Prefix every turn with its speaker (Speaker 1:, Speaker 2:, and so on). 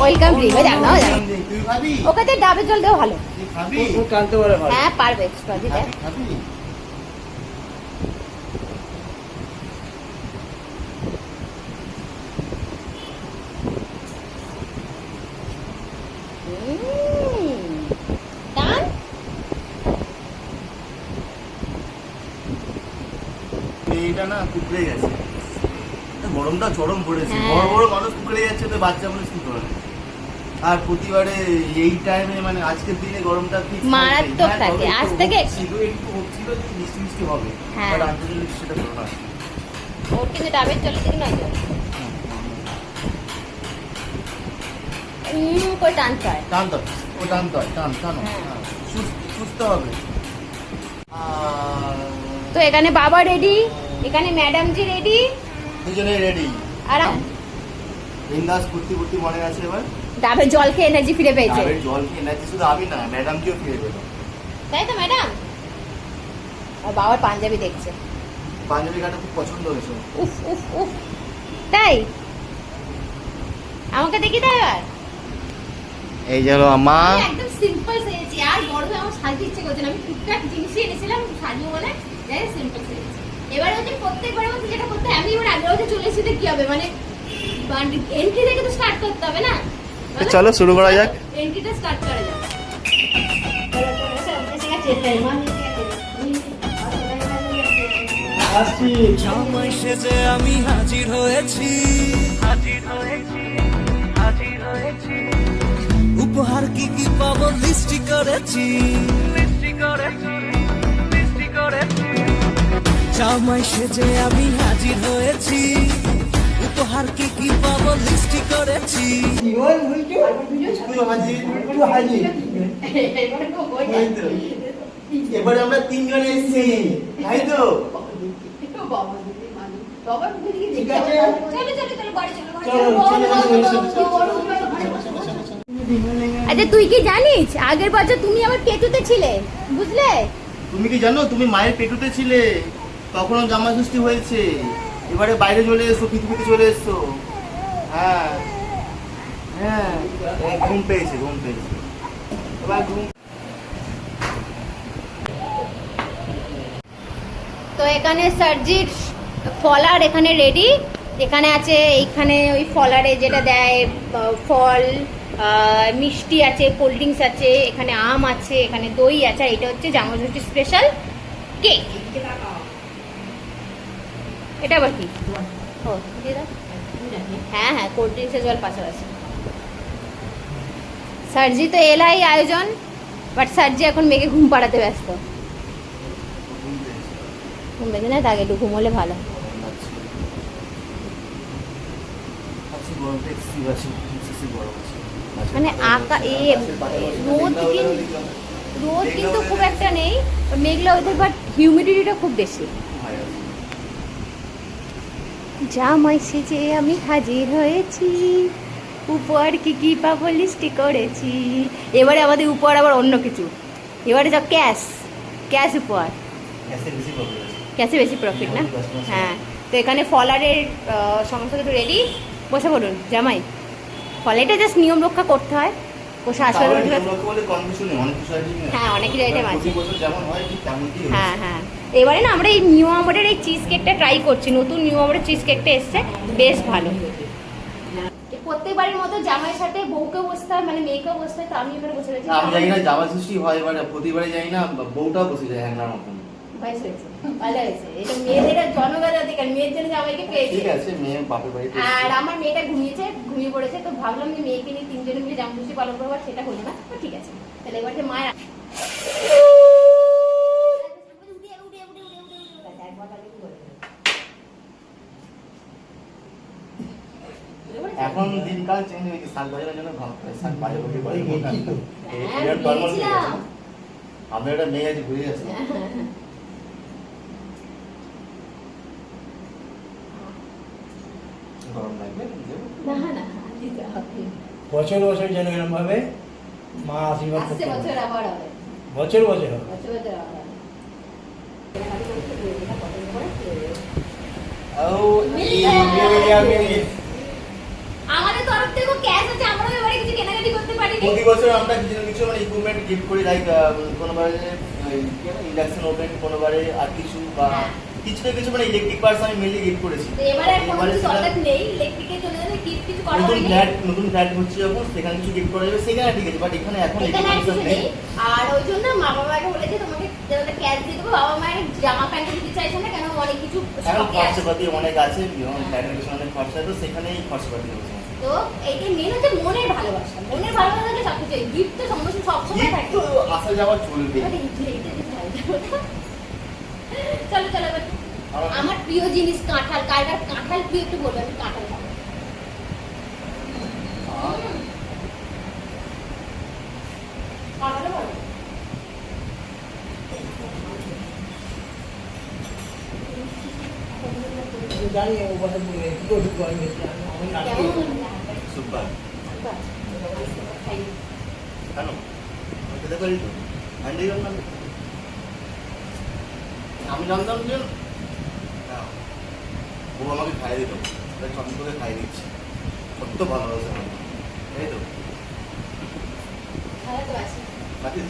Speaker 1: Welcome drink ওই যাক না ওই যাক।
Speaker 2: তুই খাবি
Speaker 1: ওকে ডাবের জল দেওয়া ভালো। হ্যাঁ পারবে
Speaker 2: এইটা না কুকড়ে গেছে। গরমটা চরম পড়েছে
Speaker 1: হ্যাঁ।
Speaker 2: বড় বড় মানুষ কুকড়ে যাচ্ছে তো বাচ্চা মানুষ কি করবে আর প্রতিবারে এই টাইমে মানে আজকের দিনে গরমটা ঠিক
Speaker 1: মারাত্মক থাকে। আজ থেকে-
Speaker 2: ছিল একটু হচ্ছিল যে মিষ্টি মিষ্টি হবে
Speaker 1: হ্যাঁ।
Speaker 2: বাট সেটা হলো না
Speaker 1: ওর কিন্তু ডাবের জল দিকে নয় তো করে টানতে হয়
Speaker 2: ও টান দাও টান টানো
Speaker 1: হ্যাঁ।
Speaker 2: হ্যাঁ। সুস্থ হবে
Speaker 1: তো এখানে বাবা রেডি এখানে ম্যাডাম জি রেডি
Speaker 2: দুজনেই রেডি
Speaker 1: আর
Speaker 2: বিন্দাস ফুর্তি ফুর্তি মনে আছে এবার?
Speaker 1: ডাবের জল খেয়ে এনার্জি ফিরে পেয়েছে।
Speaker 2: ডাবের জল খেয়ে নাকি শুধু আমি না ম্যাডামকেও ফিরে পেল।
Speaker 1: তাই তো ম্যাডাম আর বাবার পাঞ্জাবি দেখছে।
Speaker 2: পাঞ্জাবি খুব পছন্দ হয়েছে।
Speaker 1: উফ উফ উফ। তাই? আমাকে দেখি তাই
Speaker 2: এই যে
Speaker 1: আমি একদম সিম্পল সেজেছি। আর গরমে আমার সাজতে ইচ্ছে করছে না। আমি টুকটাক জিনিসই এনেছিলাম সাজবো বলে। যাই সিম্পল সেজেছি। এবারে হচ্ছে মধ্যে যেটা করতে আমি এবার আগের বছর চলে এসেছি কি হবে? মানে এন্ট্রি থেকে তো স্টার্ট করতে হবে না?
Speaker 2: চলো শুরু করা যাক।
Speaker 1: এন্ট্রিটা স্টার্ট করা যাক।
Speaker 3: আমি হাজির হয়েছি হাজির হয়েছি হাজির হয়েছি উপহার কি কি পাবো? লিস্টি করেছি। লিস্টি করেছি লিস্টি করেছি। জামাই সেজে আমি হাজির হয়েছি। উপহার কি কি পাবো লিস্টি করেছি।
Speaker 2: এবারে আমরা তিনজন এসেছি তাই তো?
Speaker 1: আচ্ছা তুই কি জানিস? আগের বছর তুমি আমার পেটুতে ছিলে বুঝলে?
Speaker 2: তুমি কি জানো তুমি মায়ের পেটুতে ছিলে? তখনও জামা ষষ্ঠী হয়েছে। এবারে বাইরে চলে এসো, পৃথিবীতে চলে এসো। হ্যাঁ। হ্যাঁ। ঘুম পেয়েছে ঘুম পেয়েছে। এবার ঘুম
Speaker 1: তো এখানে সার্জির ফলার এখানে রেডি এখানে আছে, এইখানে ওই ফলারে যেটা দেয় ফল মিষ্টি আছে কোল্ড ড্রিঙ্কস আছে, এখানে আম আছে, এখানে দই আছে এটা হচ্ছে জামাষষ্ঠী স্পেশাল কেক এটা আবার কি? ও। হ্যাঁ হ্যাঁ কোল্ড ড্রিঙ্কসের জল পাশাপাশি। সার্জি তো এলাই আয়োজন বাট সার্জি এখন মেয়েকে ঘুম পাড়াতে ব্যস্ত।
Speaker 2: ঘুম পেয়েছে
Speaker 1: না তাকে একটু ঘুমোলে ভালো। মানে আকা এ, রোদ কিন্তু রোদ কিন্তু খুব একটা নেই, মেঘলা ওদের বাট হিউমিডিটিটা খুব বেশি। জামাই সেজে আমি হাজির হয়েছি। উপহার কি কি পাবো লিস্টি করেছি। এবারে আমাদের উপহার আবার অন্য কিছু। এবারে যা ক্যাশ ক্যাশ উপহার। ক্যাশে বেশি প্রফিট না? হ্যাঁ। তো এখানে ফলারের সমস্ত কিছু রেডি বসে পড়ুন জামাই। ফলাইটা জাস্ট নিয়ম রক্ষা করতে হয়।
Speaker 2: কিছু
Speaker 1: হ্যাঁ, আছে।
Speaker 2: হয়।
Speaker 1: হ্যাঁ হ্যাঁ। এবারে না আমরা এই নিউ আমরের এই চিজ কেকটা ট্রাই করছি। নতুন নিউ আমরের চিজ কেকটা এসছে। বেশ ভালো। প্রত্যেকবারের মতো জামাইয়ের সাথে বউকে বসতে হয় মানে মেয়েকেও বসতে হয় তো আমি এবারে বসে রয়েছি।
Speaker 2: না, আমি জানি না জামা সৃষ্টি হয় এবারে প্রতিবারে জানি না বউটাও বসে যায় হ্যাংলার মতন।
Speaker 1: ভালো হয়েছে। এটা মেয়েদের জনগণ অধিকার। মেয়ের জন্য জামাইকে পেয়েছে।
Speaker 2: ঠিক আছে মেয়ে বাপের বাড়িতে
Speaker 1: আর আমার মেয়েটা ঘুমিয়েছে ঘুমিয়ে পড়েছে তো ভাবলাম যে মেয়েকে নিয়ে তিনজনে মিলে জামখুশি পালন করব আর সেটা হলো না। তো ঠিক আছে তাহলে এবার যে মায়ের
Speaker 2: এখন দিনকাল চেঞ্জ হয়েছে শাক বাজারের জন্য ভালো শাক বাজার করতে পারি
Speaker 4: এই গেছি।
Speaker 1: হ্যাঁ,
Speaker 2: হয়ে। আমি একটা মেয়ে আছে ঘুরে গেছে গরম লাগবে
Speaker 1: না না দিতে হবে
Speaker 4: বছর বছর যেন এরকম ভাবে মা আশীর্বাদ করতে
Speaker 1: বছর। আবার হবে
Speaker 4: বছর বছর হবে।
Speaker 1: বছর হবে আমাদের তরফ থেকে ক্যাশ আছে আমরাও এবারে কিছু কেনাকাটি করতে পারিনি
Speaker 2: প্রতি বছর আমরা কিছু না কিছু মানে ইকুইপমেন্ট গিফট করি লাইক কোনোবারে ইন্ডাকশন ওভেন কোনোবারে আর কিছু বা
Speaker 1: হ্যাঁ।
Speaker 2: কিছু না কিছু মানে ইলেকট্রিক পার্স আমি মেনলি গিফট করেছি।
Speaker 1: এবারে কিছু নেই ইলেকট্রিকের জন্য গিফট কিছু করা
Speaker 2: নতুন ফ্ল্যাট নতুন ফ্ল্যাট হচ্ছে যখন সেখানে কিছু গিফট করা যাবে সেখানে ঠিক আছে বাট এখানে এখন
Speaker 1: আর নেই। আর ওই জন্য মা বাবাকে বলেছে তোমাকে যেটা ক্যাশ দিয়ে দেবো। বাবা মায়ের জামা প্যান্ট দিতে চাইছে না কেন অনেক কিছু
Speaker 2: খরচাপাতি অনেক আছে ফ্ল্যাটের পেছনে অনেক খরচা তো সেখানেই খরচাপাতি হচ্ছে।
Speaker 1: তো এইটা মেন হচ্ছে মনের ভালোবাসা। মনের ভালোবাসা হচ্ছে সব গিফট তো সমস্ত সব সময়
Speaker 2: গিফট
Speaker 1: থাকে
Speaker 2: আসা যাওয়া চলবে
Speaker 1: আরে, এইটা- এইটা একটু ভালো যাবে না? চলো চলো
Speaker 2: আমার-
Speaker 1: প্রিয় জিনিস কাঁঠাল। কারটা কাঁঠাল প্রিয় একটু বলবে? আমি কাঁঠাল খাব।
Speaker 4: আমি জানি ও কথা বলে কি করে আটকে
Speaker 1: কেমন?
Speaker 2: সুপার।
Speaker 1: খাই।
Speaker 2: কেন? আমি খেতে পারি তো? আন্ডি গেল না আমি জানতাম যে ও আমাকে খাইয়ে দিত তাই চন্দ্রকে খাইয়ে দিচ্ছে। কত ভালোবাসে আমার। এই তো?
Speaker 1: ভালো তো আছে।
Speaker 2: রাখিস